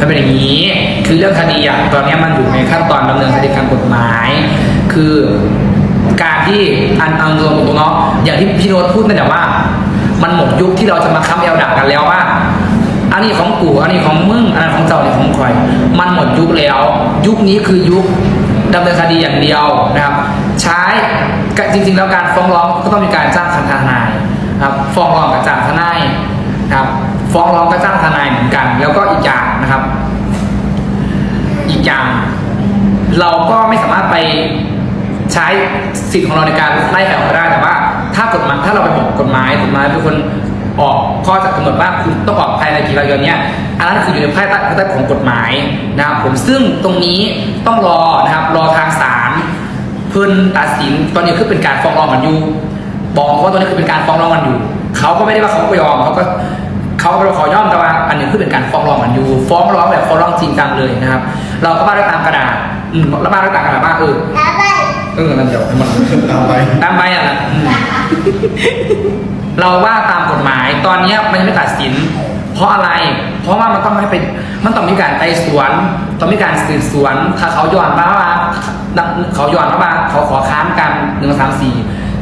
มันเป็นอย่างนี้ คือเรื่องคดีอะตอนนี้มันอยู่ในขั้นตอนดำเนินคดีทางกฎหมาย คือการที่อันอันรวมตัวเนาะอย่างที่พี่โรถพูดนั่นแหละว่า มันหมดยุคที่เราจะมาค้ำเอวด่ากันแล้วว่าอันนี้ของกูอันนี้ของมึง อันนั้ของเจ้าอันนี้ของคอย มันหมดยุคแล้ว ยุคนี้คือยุคดำเนินคดีอย่างเดียวนะครับ ใช้จริง ๆ แล้วการฟ้องร้องก็ต้องมีการจ้างทนายนะครับ ฟ้องร้องกับจ้างทนายครับ ฟ้องร้องกับจ้างทนายเหมือนกัน แล้วก็อีกอย่างนะครับ อีกอย่าง เราก็ไม่สามารถไปใช้สิทธิ์ของเราในการไล่ออกก็ได้แต่ว่า ถ้ากฎหมายถ้าเราไปบอกกฎหมายกฎหมายเป็นคนออกข้อจากกำหนดว่าคุณต้องออกภายในกี่วันเนี้ยอันนั้นคืออยู่ในภายใต้ภายใต้ของกฎหมายนะครับผมซึ่งตรงนี้ต้องรอนะครับรอทางศาลเพื่อนตัดสินตอนนี้คือเป็นการฟ้องร้องกันอยู่ บอกว่าตอนนี้คือเป็นการฟ้องร้องกันอยู่เขาก็ไม่ได้ว่าเขาไม่ยอมเขาก็ เขาก็ขอยอมแต่ว่าอันนี้คือเป็นการฟ้องร้องกันอยู่ ฟ้องร้องแบบฟ้องร้องจริงจังเลยนะครับ เราก็มาได้ตามกระดาษอืมแล้วมาได้ตามกระดาษว่าเอออะไรเออนั่นเดี๋ยวมันตามไปตามใบอะนะอืมเราว่าตามกฎหมายตอนเนี้ยมันยังไม่ตัดสิน เพราะอะไร เพราะว่ามันต้องให้เป็นมันต้องมีการไต่สวน ต้องมีการสืบสวน ถ้าเขาย้อนมาว่าเขาย้อนมาว่าเขาขอค้านกันหนึ่งสามสี่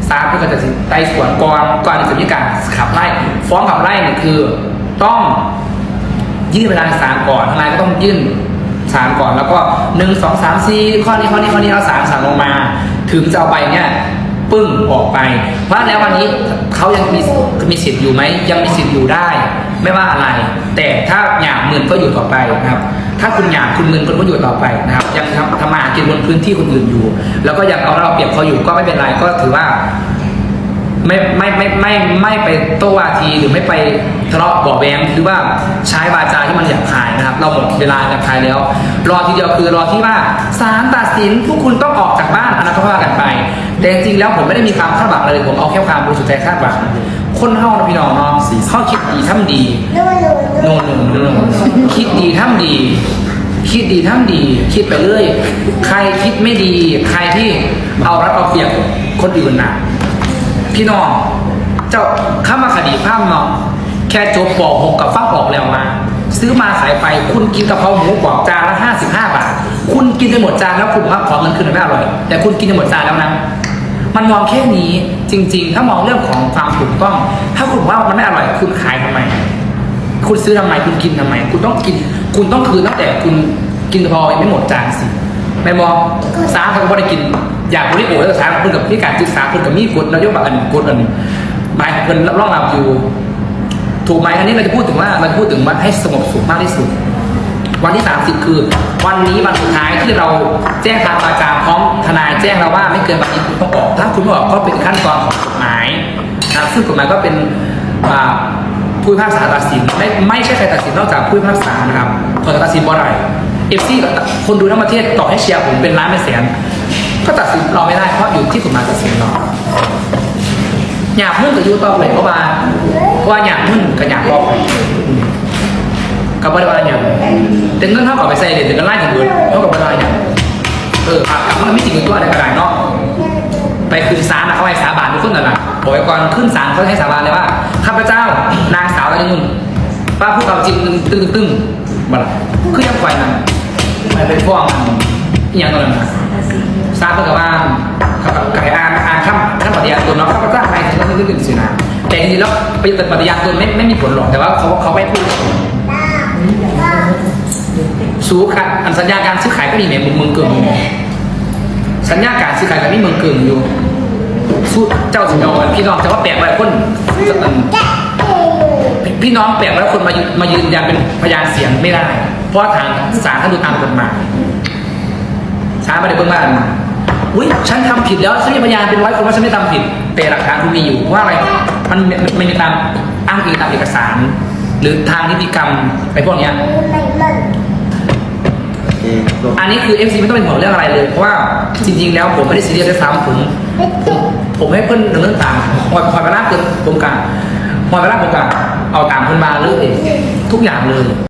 ศาลก็จะตัดสินไต่สวนก่อนก่อนที่จะมีการขับไล่ฟ้องขับไล่เนี่ยคือ ต้องยื่นเวลาศาลก่อนทนายก็ต้องยื่นศาลก่อน แล้วก็หนึ่งสองสามสี่ข้อนี้ข้อนี้ข้อนี้แล้วศาลสั่งลงมา ถึงจะเอาไปเนี่ยปึ้งออกไป เพราะแล้ววันนี้เขายังมีมีสิทธิ์อยู่ไหมยังมีสิทธิ์อยู่ได้ ไม่ว่าอะไร แต่ถ้าหยาบมึนก็อยู่ต่อไปนะครับ ถ้าคุณหยาบคุณมึนคุณก็อยู่ต่อไปนะครับ ยังทำทำมาหากินบนพื้นที่คนอื่นอยู่ แล้วก็ยังเอาเราเปรียบเขาอยู่ก็ไม่เป็นไรก็ถือว่า ไม่ไม่ไม่ไม่ไม่ไปโต้วาทีหรือไม่ไปทะเลาะเบาะแวงหรือว่าใช้วาจาที่มันหยาบคายนะครับ เราหมดเวลาหยาบคายแล้ว รอทีเดียวคือรอที่ว่าศาลตัดสินพวกคุณต้องออกจากบ้านอันนั้นก็ว่ากันไป แต่จริงๆแล้วผมไม่ได้มีความคาดหวังอะไรเลยผมเอาแค่ความบริสุทธิ์ใจคาดหวังคนเฮานะพี่น้องเนาะเขาคิดดีทำดีนู่นนู่นโน่นโน่นโน่นคิดดีทำดี คิดดีทำดี คิดไปเรื่อยใครคิดไม่ดี ใครที่เอารัดเอาเปรียบคนอื่นน่ะ พี่น้อง เจ้าข้ามาคดีภาพเนาะแค่จบปอกหกกับฟักออกแล้วมาซื้อมาขายไปคุณกินกะเพราหมูกรอบจานละห้าสิบห้าบาท คุณกินจนหมดจานแล้วคุณมาขอเงินคืนไม่อร่อย แต่คุณกินจนหมดจานแล้วนะมันมองแค่นี้จริง ๆ ถ้ามองเรื่องของความถูกต้อง ถ้าคุณว่ามันไม่อร่อยคุณขายทำไม คุณซื้อทำไมคุณกินทำไม คุณต้องกิน คุณต้องคืนตั้งแต่คุณกินกะเพรายังไม่หมดจานสิไม่มองสาเขาก็ไม่ได้กิน อยากบริโภคแล้วสาคุณกับพี่การศึกษาคุณกับมีกฎนโยบายอันกฎอันหมายเป็นร่องรับอยู่ ถูกไหมอันนี้เราจะพูดถึงว่าเราจะพูดถึงว่าให้สงบสุขมากที่สุด วันที่ 30 คือ วันนี้วันสุดท้ายที่เราแจ้งทางวาจาพร้อมทนายแจ้งเราว่าไม่เกินวันนี้คุณต้องออก ถ้าคุณไม่ออกก็เป็นขั้นตอนของกฎหมายนะซึ่งกฎหมายก็เป็นผู้พิพากษาตัดสินไม่ไม่ใช่ใครตัดสินนอกจากผู้พิพากษานะครับคนตัดสินบ่อะไรเอฟซีคนดูทั้งประเทศต่อให้เชียร์ผมเป็นล้านเป็นแสน ก็ตัดสินเราไม่ได้เพราะอยู่ที่กฎหมาตัดสินเราอยากมึนกับยูต่อไปเพราะว่าเพราะว่าอยากมึนกับอยากรอบกับว่าอะไรอย่างแต่เงินเท่ากับไปใส่เด็ดแต่เงินไล่ถึงเบิดเท่ากับอะไรอย่างเออปากกับมันไม่จริงตัวอะไรกระไรเนาะไปขึ้นศาลนะเขาให้สาบานทุกคนนั่นแหละบอกไว้ก่อนขึ้นศาลเขาให้สาบานเลยว่าข้าพเจ้านางสาวอะไรนุ่นป้าพูดความจริงตึ้งตึ้งตึ้งบัดคือยังไฟนั่นมันเป็นฟ้องอหย่างนั้นนะ ทราบเพื่อกับว่าเขากับไก่อ่านอ่านคำคำปฏิญาณตนเนาะข้าพเจ้าใครถึงต้องขึ้นสินะแต่จริงๆแล้วปฏิปฏิญาณตนไม่ไม่มีผลหรอกแต่ว่าเขาเขาไม่พูดสู้ค่ะอันสัญญาการซื้อขายก็มีแหม่มึงมึงเกินสัญญาการซื้อขายก็มีมึงเกินอยู่สู้เจ้าสิงห์พี่น้องจะว่าแปลกอะไรคนพี่น้องแปลกแล้วคนมายืนมายืนยันเป็นพยานเสียงไม่ได้ เพราะทางศาลท่านดูตามกฎหมายช้าไม่ได้เบิ่งว่า อุ้ยฉันทำผิดแล้วฉันมีพยานเป็นร้อยคนว่าฉันไม่ทำผิด แต่หลักฐานคุณมีอยู่เพราะว่าอะไรมันมันมันมีตามอ้างอิงตามเอกสาร หรือทางนิติกรรมไอ้พวกเนี้ยไม่เลิกโอเคจบอันนี้คือ FC ไม่ต้องเป็นห่วงเรื่องอะไรเลย เพราะว่าจริง ๆ แล้วผมไม่ได้ซีเรียสด้วยซ้ำผมไม่ติดผมให้เพื่อนเรื่องตามพอพอเวลาเกินผมกันพอเวลาผมกันเอาตามเพื่อนมาเลยทุกอย่างเลย